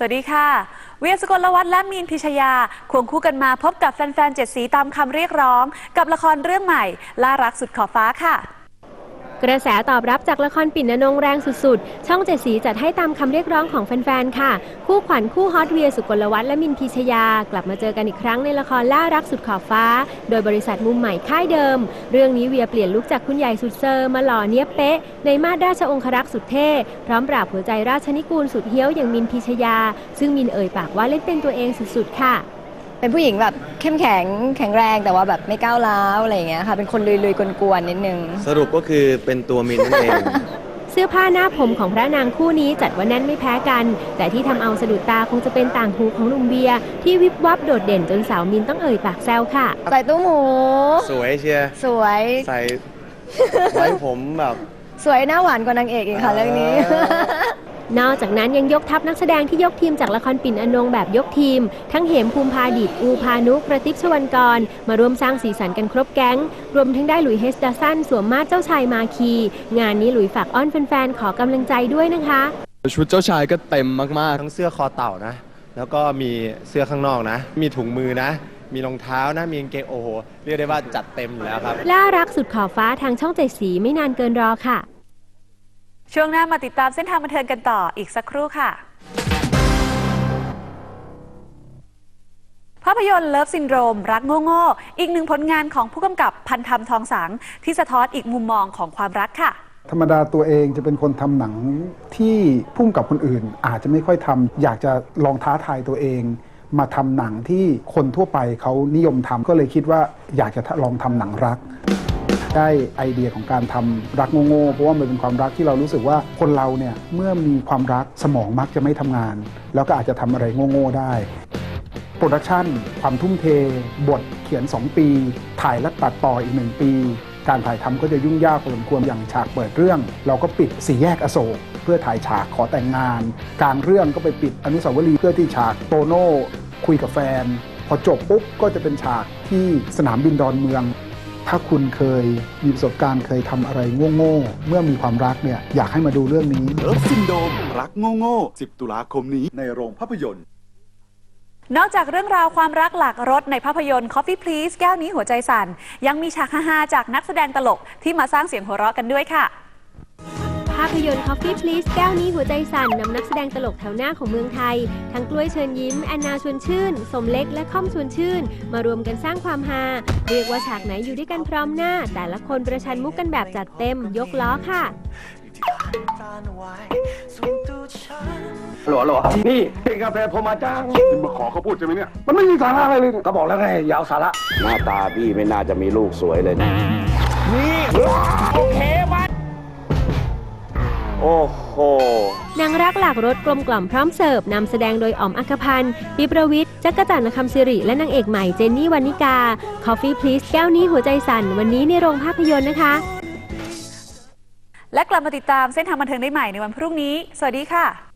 สวัสดีค่ะ เวียสกลวัฒน์และมีนพิชยา ควงคู่กันมาพบกับแฟนๆเจ็ดสีตามคำเรียกร้อง กับละครเรื่องใหม่ ล่ารักสุดขอบฟ้าค่ะ กระแสตอบรับจากละครปิ่นนงแรงสุดๆ ช่องเจ็ดสีจัดให้ตามคำเรียกร้องของแฟนๆ ค่ะ คู่ขวัญคู่ฮอตเวียสุกลวัฒน์และมินพีชยา กลับมาเจอกันอีกครั้งในละครล่ารักสุดขอบฟ้า โดยบริษัทมุมใหม่ค่ายเดิม เรื่องนี้เวียเปลี่ยนลุคจากคุณใหญ่สุดเซอร์มาหล่อเนี้ยเป๊ะ ในมาดราชองครักษ์สุดเท่พร้อมปราบหัวใจราชนิกูลสุดเฮี้ยวอย่างมินพีชยา ซึ่งมินเอ่ยปากว่าเล่นเป็นตัวเองสุดๆ ค่ะ เป็นผู้หญิงแบบเข้มแข็งแข็งแรงแต่ว่าแบบไม่ก้าวร้าวอะไรอย่างเงี้ยค่ะ เป็นคนลุยๆกวนๆนิดนึง สรุปก็คือเป็นตัวมินนั่นเอง เสื้อผ้าหน้าผมของพระนางคู่นี้จัดว่าแน่นไม่แพ้กัน แต่ที่ทำเอาสะดุดตาคงจะเป็นต่างหูของลุงเบียร์ที่วิบวับโดดเด่นจนสาวมินต้องเอ่ยปากแซวค่ะ ใส่ตู้หมู สวยเชียร์สวย ใส่ไว้ผมแบบ สวยหน้าหวานกว่านางเอกอีกค่ะเรื่องนี้ นอกจากนั้นยังยกทัพนักแสดงที่ยกทีมจากละครปิ่นอนงแบบยกทีม ทั้งเหมภูมิพาดิตอูพานุกระติบชวันกร มาร่วมสร้างสีสันกันครบแก๊ง รวมทั้งได้หลุยเฮสดาสันสวมมาดเจ้าชายมาคี งานนี้หลุยฝากอ้อนแฟนๆขอกำลังใจด้วยนะคะ ชุดเจ้าชายก็เต็มมากทั้งเสื้อคอเต่านะ แล้วก็มีเสื้อข้างนอกนะ มีถุงมือนะมีรองเท้านะมีกางเกงโอ้โหเรียกได้ว่าจัดเต็มอยู่แล้วครับล่ารักสุดขอบฟ้าทางช่องเจ็ดสีไม่นานเกินรอค่ะ ช่วงหน้ามาติดตามเส้นทางบันเทิงกันต่ออีกสักครู่ค่ะ ภาพยนตร์เลิฟซินโดรม รักโง่ๆอีกหนึ่งผลงานของผู้กำกับพันธรรมทองสัง ที่สะท้อนอีกมุมมองของความรักค่ะ ธรรมดาตัวเองจะเป็นคนทำหนังที่พุ่มกับคนอื่น อาจจะไม่ค่อยทำอยากจะลองท้าทายตัวเอง มาทำหนังที่คนทั่วไปเขานิยมทำก็เลยคิดว่าอยากจะลองทำหนังรัก ได้ไอเดียของการทำรักโง่ๆเพราะว่ามันเป็นความรักที่เรารู้สึกว่าคนเราเนี่ยเมื่อมีความรักสมองมักจะไม่ทำงาน แล้วก็อาจจะทำอะไรโง่ๆได้โปรดักชันความทุ่มเท บทเขียน 2 ปี ถ่ายและตัดต่ออีก 1 ปี การถ่ายทำก็จะยุ่งยากพอสมควรอย่างฉากเปิดเรื่อง เราก็ปิดสี่แยกอโศกเพื่อถ่ายฉากขอแต่งงาน กางเรื่องก็ไปปิดอนุสาวรีย์เพื่อที่ฉากโตโน่คุยกับแฟน พอจบปุ๊บก็จะเป็นฉากที่สนามบินดอนเมือง ถ้าคุณเคยมีประสบการณ์เคยทำอะไรโง่ๆเมื่อมีความรักเนี่ยอยากให้มาดูเรื่องนี้ เลิฟซินโดมรักโง่โง่10 ตุลาคมนี้ในโรงภาพยนตร์ นอกจากเรื่องราวความรักหลากรสในภาพยนตร์ Coffee Please แก้วนี้หัวใจสั่น ยังมีฉากฮาๆจากนักแสดงตลกที่มาสร้างเสียงหัวเราะกันด้วยค่ะ ภาพยนตร์ Coffee Please แก้วนี้หัวใจสั่นนำนักแสดงตลกแถวหน้าของเมืองไทย ทั้งกล้วยเชิญยิ้ม แอนนาชวนชื่น สมเล็กและค่อมชวนชื่น มารวมกันสร้างความฮาเรียกว่าฉากไหนอยู่ด้วยกันพร้อมหน้า แต่ละคนประชันมุกกันแบบจัดเต็ม ยกล้อค่ะหลอหลอนี่เป็นกาแฟโพมาจ้างมาขอเขาพูดใช่ไหมเนี่ย มันไม่มีสาระอะไรเลยก็บอกแล้วไงอยาวสาระ หน้าตาพี่ไม่น่าจะมีลูกสวยเลยนะโอ้โหนางรักหลากรสกลมกล่อมพร้อมเสิร์ฟนำแสดงโดยอ๋อมอัครพันธ์ปิประวิทย์จักรจันทร์คำสิริ และนางเอกใหม่เจนนี่วานิกา Coffee Please แก้วนี้หัวใจสั่น วันนี้ในโรงภาพยนตร์นะคะ และกลับมาติดตามเส้นทางบันเทิงได้ใหม่ในวันพรุ่งนี้ สวัสดีค่ะ